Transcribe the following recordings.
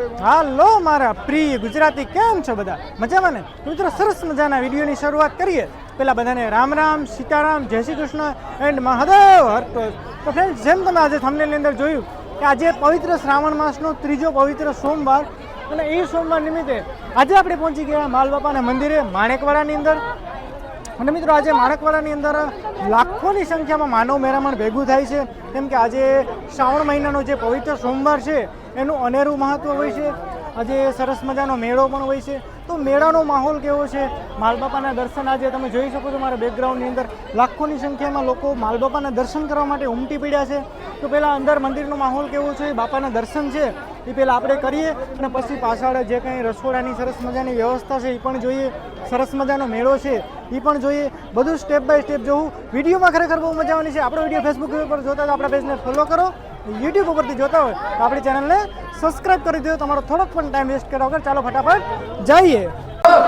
હાલો મારા પ્રિય ગુજરાતી, કેમ છો બધા? મજામાં ને? મિત્રો, સરસ મજાના વિડીયોની શરૂઆત કરીએ. પહેલાં બધાને રામ રામ, સીતારામ, જય શ્રી કૃષ્ણ એન્ડ મહાદેવ હરતો તો ફ્રેન્ડ જેમ તમે આજે થંબનેલની અંદર જોયું કે આજે પવિત્ર શ્રાવણ માસનો ત્રીજો પવિત્ર સોમવાર અને એ સોમવાર નિમિત્તે આજે આપણે પહોંચી ગયા માલબાપાના મંદિરે માણેકવાડાની અંદર. અને મિત્રો, આજે માણેકવાડાની અંદર લાખોની સંખ્યામાં માનવ મેરામણ ભેગું થાય છે. કેમ કે આજે શ્રાવણ મહિનાનો જે પવિત્ર સોમવાર છે એનું અનેરું મહત્ત્વ હોય છે. આજે સરસ મજાનો મેળો પણ હોય છે. તો મેળાનો માહોલ કેવો છે? માલબાપાના દર્શન આજે તમે જોઈ શકો છો મારા બેકગ્રાઉન્ડની અંદર. લાખોની સંખ્યામાં લોકો માલબાપાના દર્શન કરવા માટે ઉમટી પડ્યા છે. તો પહેલાં અંદર મંદિરનો માહોલ કેવો છે? બાપાના દર્શન છે, એ પહેલાં આપણે કરીએ અને પછી પાછળ જે કંઈ રસોડાની સરસ મજાની વ્યવસ્થા છે, એ પણ જોઈએ. સરસ મજાનો મેળો છે, એ પણ જોઈએ. બધું સ્ટેપ બાય સ્ટેપ જોવું. વિડીયોમાં ખરેખર બહુ મજા આવવાની છે. આપણો વીડિયો ફેસબુક ઉપર જોતા તો આપણા પેજને ફોલો કરો. યુટ્યુબ ઉપરથી જોતા હોય તો આપણી ચેનલને સબસ્ક્રાઈબ કરી દો. તમારો થોડોક પણ ટાઈમ વેસ્ટ કર્યા વગર ચાલો ફટાફટ જઈએ.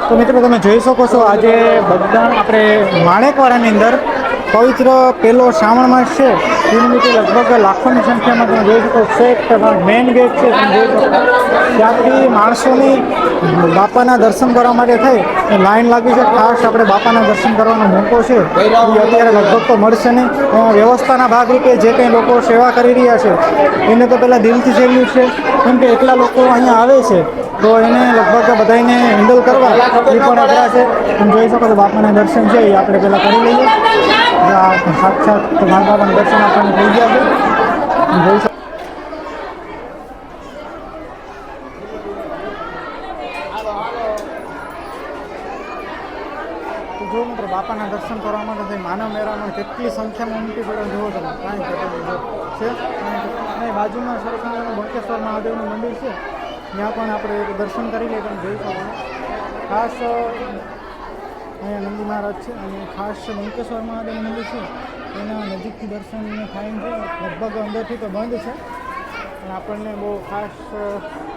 તો મિત્રો, તમે જોઈ શકો છો આજે બધા આપણે માણેકવાડાની અંદર પવિત્ર પેલો શ્રાવણ માસ છે. નિમિત્તે લગભગ લાખોની સંખ્યામાં તમે જોઈ શકો છો મેઇન ગેટ છે. તમે જોઈ શકો ત્યાંથી માણસોની બાપાના દર્શન કરવા માટે થઈ. લાઈન લાગી છે. ખાસ આપણે બાપાના દર્શન કરવાનો મોકો છે. એ અત્યારે લગભગ તો મળશે નહીં. વ્યવસ્થાના વ્યવસ્થાના ભાગરૂપે જે કંઈ લોકો સેવા કરી રહ્યા છે, એને તો પહેલાં દિલથી જેવ્યું છે. કેમ કે એટલા લોકો અહીંયા આવે છે, તો એને લગભગ બધાને હેન્ડલ કરવા એ પણ અઘરા છે. તમે જોઈ શકો છો બાપાના દર્શન છે. એ આપણે પહેલાં કરી લઈએ. સાક્ષાત મારા બાપાના દર્શન આપણને થઈ ગયા છે. જોઈ શકો જો મિત્રો, બાપાના દર્શન કરવા માટે થઈ માનવ મેળામાં કેટલી સંખ્યામાં ઉમટી પડે જુઓ તમે. કાંઈ ઘટે છે? અને બાજુમાં સરસ બંકેશ્વર મહાદેવનું મંદિર છે. ત્યાં પણ આપણે દર્શન કરી લઈએ, પણ જોઈ શકો ખાસ અહીંયા નંદી મહારાજ છે અને ખાસ બંકેશ્વર મહાદેવનું મંદિર છે. એના નજીકથી દર્શન થાય છે. લગભગ અંદરથી તો બંધ છે. અને આપણને બહુ ખાસ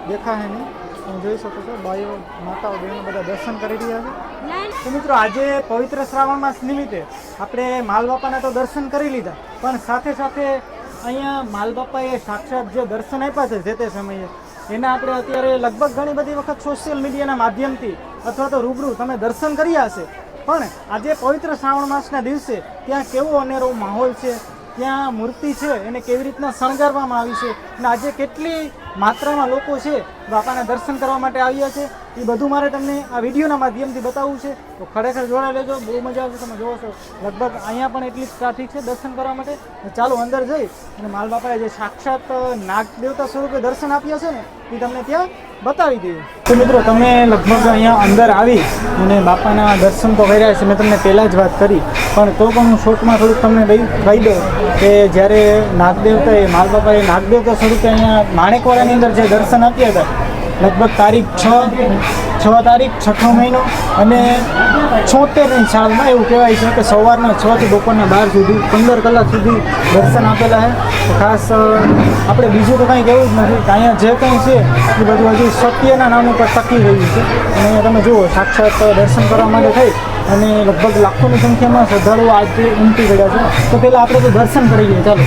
દેખાય નહીં. તમે જોઈ શકો છો ભાઈઓ માતાઓ બહેનો બધા દર્શન કરી રહ્યા છે. તો મિત્રો આજે પવિત્ર શ્રાવણ માસ નિમિત્તે આપણે માલબાપાના તો દર્શન કરી લીધા પણ સાથે સાથે અહીંયા માલબાપાએ સાક્ષાત જે દર્શન આપ્યા છે જે તે સમયે એના આપણે અત્યારે લગભગ ઘણી બધી વખત સોશિયલ મીડિયાના માધ્યમથી અથવા તો રૂબરૂ તમે દર્શન કર્યા હશે. પણ આજે પવિત્ર શ્રાવણ માસના દિવસે ત્યાં કેવો અનેરો માહોલ છે ત્યાં મૂર્તિ છે એને કેવી રીતના શણગારવામાં આવી છે અને આજે કેટલી માત્રામાં લોકો છે, બાપાના દર્શન કરવા માટે આવ્યા છે. એ બધું મારે તમને આ વિડીયોના માધ્યમથી બતાવવું છે. તો ખરેખર જોડાઈ લેજો, બહુ મજા આવશે તમે જોવો છો. લગભગ અહીંયા પણ એટલી જ ટ્રાફિક છે દર્શન કરવા માટે. ચાલો અંદર જઈ અને માલ બાપાએ જે સાક્ષાત નાગ દેવતા સ્વરૂપે દર્શન આપ્યા છે ને, એ તમને ત્યાં બતાવી દઈએ. તો મિત્રો, તમે લગભગ અહીંયા અંદર આવી અને બાપાના દર્શન તો કર્યા છે મેં તમને પહેલાં જ વાત કરી. પણ તો પણ હું શોર્ટમાં થોડુંક તમને કહી દઉં કે જ્યારે નાગદેવતાએ માલ બાપાએ નાગદેવતા સ્વરૂપે અહીંયા માણેકવાડાની અંદર જે દર્શન આપ્યા હતા, લગભગ તારીખ છ છ તારીખ છઠ્ઠો મહિનો અને છોતેરની સાલમાં એવું કહેવાય છે કે સવારના છ થી બપોરના બાર સુધી, પંદર કલાક સુધી દર્શન આપેલા છે. તો ખાસ આપણે બીજું તો કાંઈ કહેવું જ નથી અહીંયા જે કંઈ છે, એ બધું હજી સત્યના નામ ઉપર ટકી રહ્યું છે. અને તમે જુઓ, સાક્ષાત દર્શન કરવા માટે થઈ. અને લગભગ લાખોની સંખ્યામાં શ્રદ્ધાળુઓ આજે ઉમટી ગયા છે. તો પહેલાં આપણે તો દર્શન કરી લઈએ, ચાલો.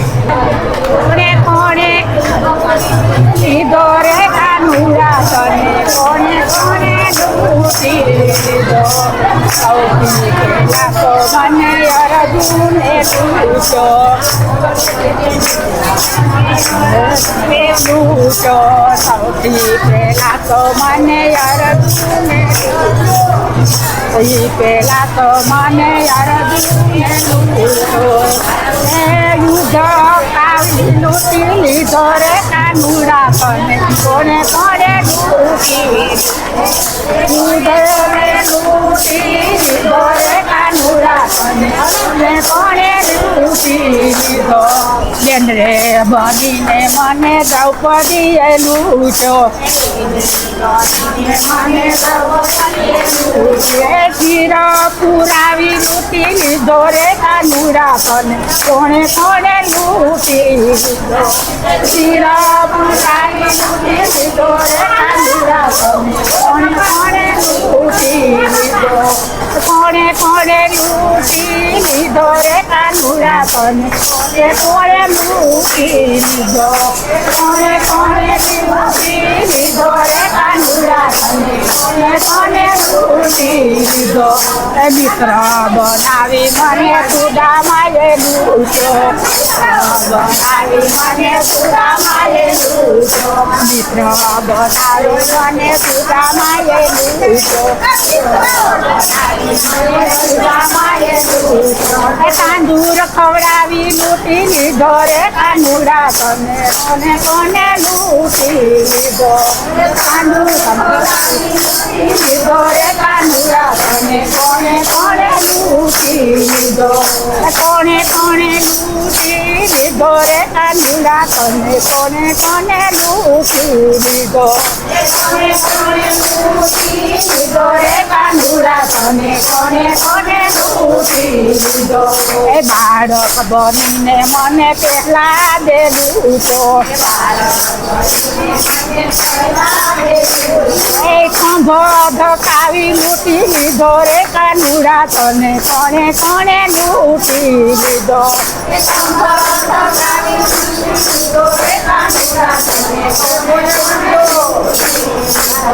સૌથી પહેલા તો મને અર્જુને ઈ પેલા તો મને યાર લીધો રે કાનુડા કને કોને કોને લૂટી યુદ્ધ રે લૂટી લીધો રે કાનુડા કને કોને કોને લૂટી લીધો બેન બનીને મને દ્રૌપદીએ લૂટો મને ચીરો પુરાવી લૂટી લીધો રે કાનુડા કને કોણે કોણે લૂટી લીધો ચીરો પુરાવી લૂટી લીધો રે કાનુડા કને કોણે કોણે લૂટી લીધો કોણે કોણે લૂટી લીધો રે કાનુડા કને કોણે કોણે લૂટી લીધો કોણે કોણે લૂટી લીધો લૂંટી લીધો એ મિત્ર બનાવી મને સુદામાએ લૂંટ્યો બનાવી મને સુદામાએ લૂંટ્યો મિત્ર બનાવી મને સુદામાએ લૂંટ્યો સુદામાએ લૂંટ્યો એ તાંદૂર ખવડાવી લૂટી લીધો રે કાનુડા તમે કોને કોને લૂટી લીધો તાંદૂર ખવડાવી લીધો રે કાનુડા તને કોને કોને લૂટી લીધો કોને કોને લૂટી લીધો રે કાનુડા તમે કોને કોને લૂટી લીધો કોને કોને લૂટી લીધો રે એ બાળક બનીને મને પહેલા દેલું તો. એ ખંભો ધકાવી લૂટી લીધો રે કાનુડા તને કોણે કોણે લૂટી લીધો. ધકાવી લીધો રે કાનુડા તને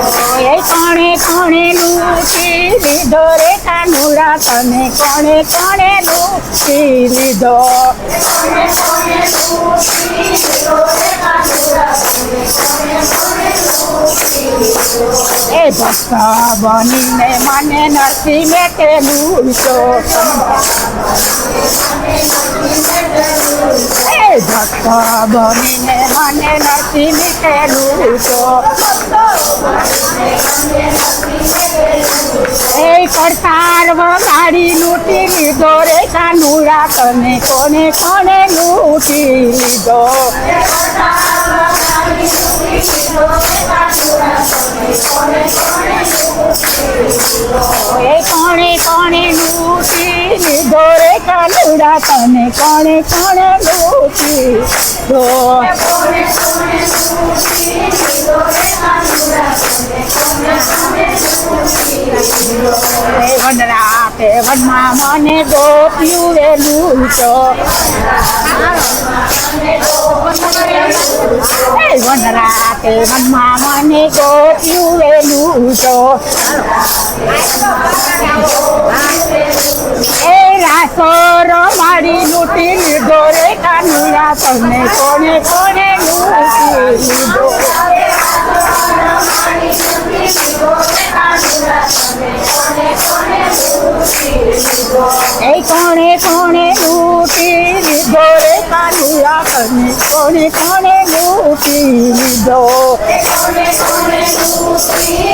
એ કોણે કોણે લૂટી લીધો? રે કાનુડા તને કોણે કોણે લૂટી લીધો? એ ભક્ત બનીને મને નથી મેટે લૂંટો એ ભક્ત બનીને મને નથી મેટે લૂંટો એ પડતાર વગાડી લૂંટી લીધો રે કાનુડા તને કોને કોને લૂંટી લીધો? એ કોણે કોણે લૂંટી લીધો રે કાનુડા તને કોણે કોણે લૂંટી રાતે તે વનમાં મને ગોપ્યું વેલું લૂંટો વન રાતે તે વનમાં મને ગોપ્યું વેલું લૂંટો એ રાસોરો મારી લૂંટી લીધો રે કાનુડા તમને કોને કોને લૂંટી લીધો? કોણે લૂટી લીધો રે કાલિયા તને કોણે કોણે લૂટી લીધો કોણે કોણે લૂટી